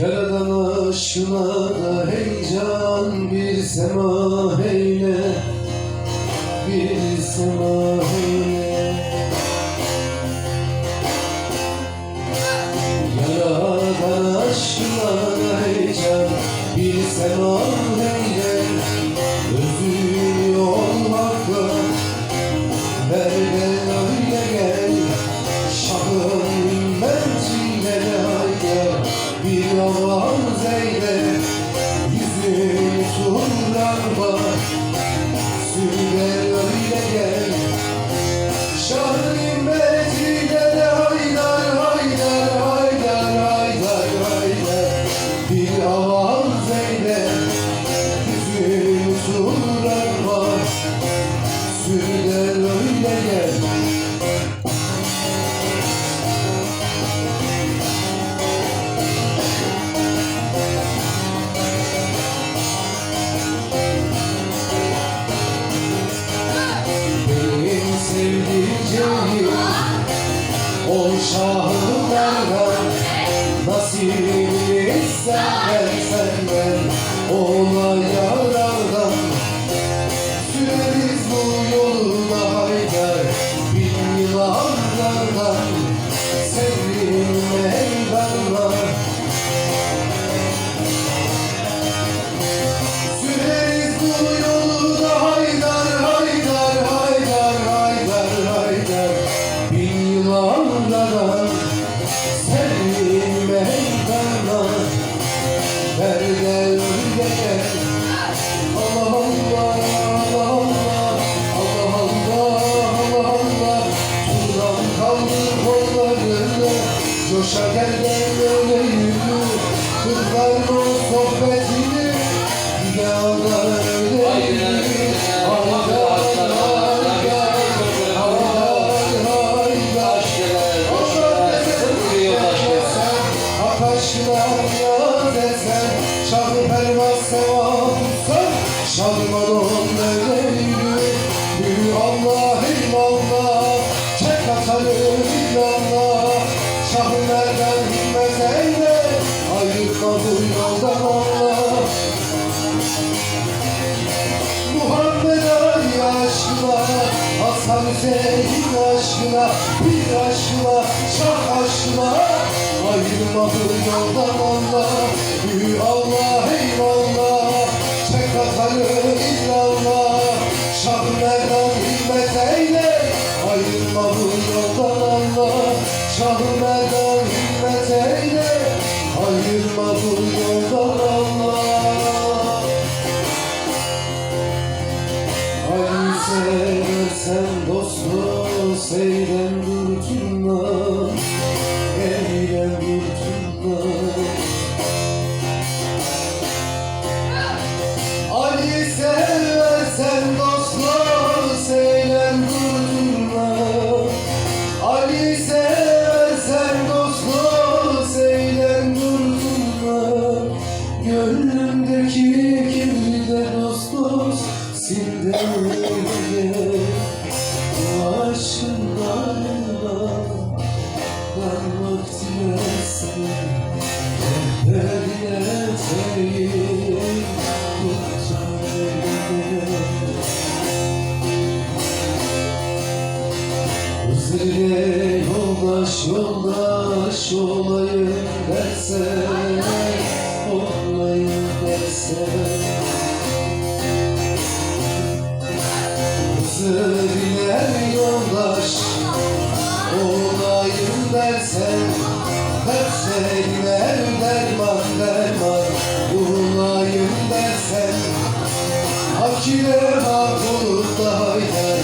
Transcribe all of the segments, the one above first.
Yaradan aşkına da heyecan bir sema eyle Bir sema şahım benden Nasibini senden senden Olay yaradan Sürekli 감사합니다. Yürü Allah Çek atarı illallah. Şahı nereden himmet eyle Ayırma bu yoldan Allah. Muhammed Ali aşkına Hasan Hüseyin aşkına Bir aşkına Şah aşkına. Ayrılma bu yoldan Allah. Yürü Allah eyvallah Çek atarı illallah Ayrılma bu yoldan Allah Şahı merdan himmet eyle bu yoldan Allah Ayrılsa görsen dostum Seyden dur kimden Eylem dur kimden Sefire yoldaş yoldaş olayım dersen Olmayın dersen Kızı bilen yoldaş Olayım dersen Derse gider derman derman. Bulayım dersen Hakire hak olur da hayder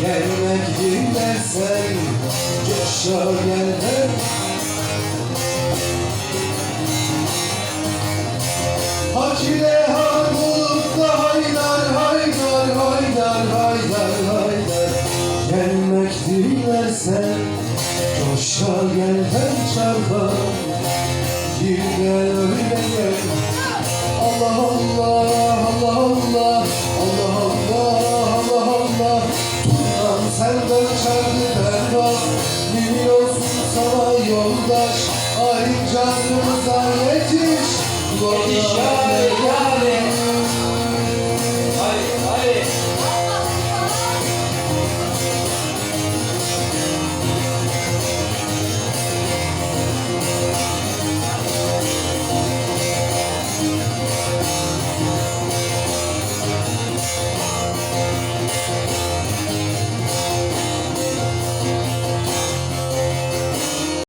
Gelmek kim Hak ile hak olup da haydar haydar haydar haydar haydar. Gelmek dilersen Coşa gel hem çarpa Gir öyle gel. Allah Allah Allah Allah yoldaş Ay canım zannetiş Yetiş ya